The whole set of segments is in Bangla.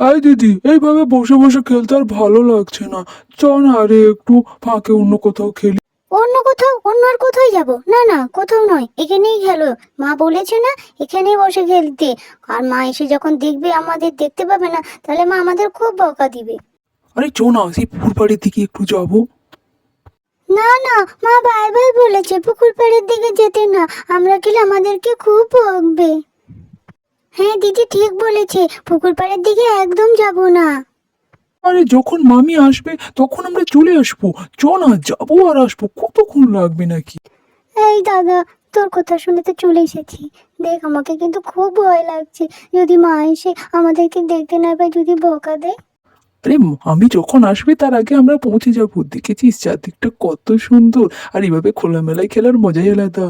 এই দিদি এইভাবে বসে বসে খেলতে আর ভালো লাগছে না। চ না আরে একটু ফাঁকে অন্য কোথাও খেলি। অন্য কোথাও? অন্য আর কোথায় যাব? না না কোথাও নয় এখানেই খেলো। মা বলেছে না এখানেই বসে খেলতে। আর মা এসে যখন দেখবে আমাদের দেখতে পাবে না তাহলে মা আমাদের খুব বকা দিবে। আরে চ না সেই পুকুর বাড়ির দিকে একটু যাব। না না মা বারবার বলেছে পুকুর পাড়ের দিকে যেতে না। আমরা গেলে আমাদেরকে খুব বকবে। হ্যাঁ দিদি ঠিক বলেছে। পুকুর পাড়ের দিকে একদম যাব না। আরে যখন মামি আসবে তখন আমরা চলে আসব। চ না যাব আর আসব। কতক্ষণ লাগবে নাকি? এই দাদা তোর কথা শুনে তো চলে এসেছি। দেখ আমাকে কিন্তু খুব ভয় লাগছে। যদি মা এসে আমাদেরকে দেখতে না পায় যদি বকা দেয়। আরে আমি যখন আসবে তার আগে আমরা পৌঁছে যাব। দেখেছিস চারদিকটা কত সুন্দর। আর এইভাবে খোলামেলায় খেলার মজাই আলাদা।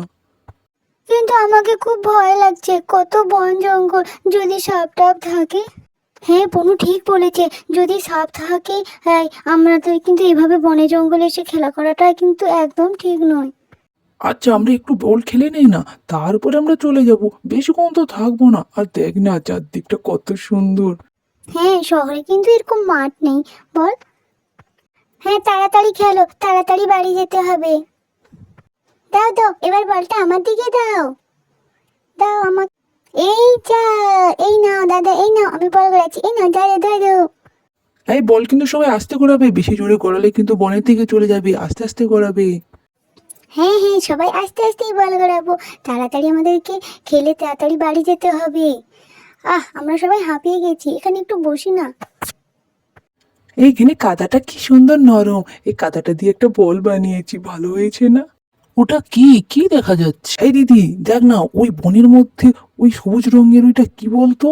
কিন্তু আমাকে খুব ভয় লাগছে। কত বন জঙ্গল যদি সাপ টাপ থাকে। হ্যাঁ বনু ঠিক বলেছে যদি সাপ থাকে হ্যাঁ আমাদের কিন্তু এভাবে বনে জঙ্গলে এসে খেলা করাটা কিন্তু একদম ঠিক নয়। আচ্ছা আমরা একটু বল খেলে নেই না? তারপরে আমরা চলে যাব। বেশিক্ষণ তো থাকব না। আর দেখ না চারদিকটা কত সুন্দর। হ্যাঁ শহরে কিন্তু এরকম মাঠ নেই। বল। হ্যাঁ তাড়াতাড়ি খেলো তাড়াতাড়ি বাড়ি যেতে হবে। দাও দাও এবার বলটা আমার দিকে দাও। দাও আমার এই যা এই নাও দাদা এই নাও আমি বল করেছি এই নাও দাদা দাদা এই বল কিন্তু সবাই আস্তে করাবে বেশি জোরে করালে কিন্তু বনের দিকে চলে যাবে আস্তে আস্তে করাবে। হ্যাঁ হ্যাঁ সবাই আস্তে আস্তেই বল করাবো। তাড়াতাড়ি আমাদেরকে খেলে তাড়াতাড়ি বাড়ি যেতে হবে। আহ আমরা সবাই হাঁপিয়ে গেছি এখানে একটু বসি না। এইখানে কাদাটা কি সুন্দর নরম। এই কাদাটা দিয়ে একটা বল বানিয়েছি ভালো হয়েছে না? ওটা কি? কি দেখা যাচ্ছে? এই দিদি দেখ না ওই বনের মধ্যে ওই সবুজ রঙের ওইটা কি বলতো?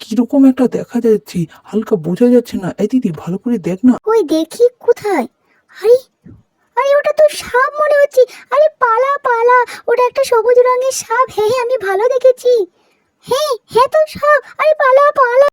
কীরকম একটা দেখা যাচ্ছে হালকা বোঝা যাচ্ছে না। এই দিদি ভালো করে দেখ না। ওই দেখি কোথায়? আরে আরে ওটা তো সাপ মনে হচ্ছে। আরে পালা পালা ওটা একটা সবুজ রঙের সাপ। হ্যাঁ হ্যাঁ আমি ভালো দেখেছি। হ্যাঁ হ্যাঁ তো সাপ। আরে পালা পালা।